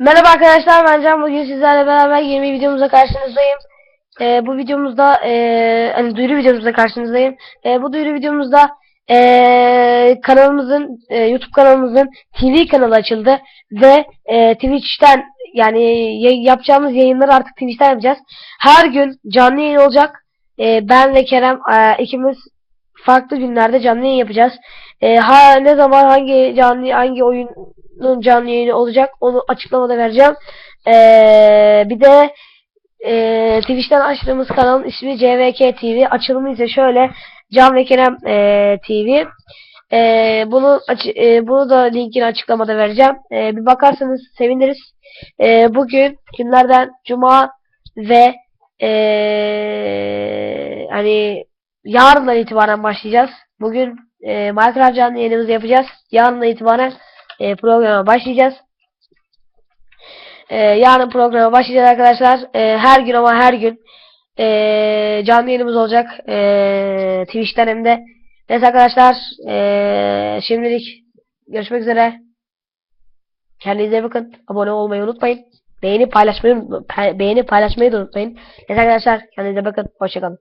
Merhaba arkadaşlar ben Can bugün sizlerle beraber yeni bir videomuzda karşınızdayım. Ee, bu videomuzda e, hani duyuru videomuzda karşınızdayım. Ee, bu duyuru videomuzda e, kanalımızın e, YouTube kanalımızın TV kanalı açıldı ve e, Twitch'ten yani yapacağımız yayınları artık Twitch'ten yapacağız. Her gün canlı yayın olacak. E, ben ve Kerem e, ikimiz farklı günlerde canlı yayın yapacağız. E, ha ne zaman hangi canlı hangi oyunun canlı yayını olacak onu açıklamada vereceğim. E, bir de e, Twitch'ten açtığımız kanalın ismi CVK TV. Açılımı ise şöyle Can ve Kerem e, TV. E, bunu e, bunu da linkini açıklamada vereceğim. E, bir bakarsanız seviniriz. E, bugün günlerden Cuma ve e, hani yarından itibaren başlayacağız. Bugün e, Minecraft canlı yayınımızı yapacağız. Yarından itibaren e, programa başlayacağız. E, yarın programa başlayacağız arkadaşlar. E, her gün ama her gün e, canlı yayınımız olacak. E, Twitch'ten hem de. Neyse arkadaşlar e, şimdilik görüşmek üzere. Kendinize bakın. Abone olmayı unutmayın. Beğeni paylaşmayı. Beğeni paylaşmayı da unutmayın. Neyse arkadaşlar kendinize bakın. Hoşçakalın.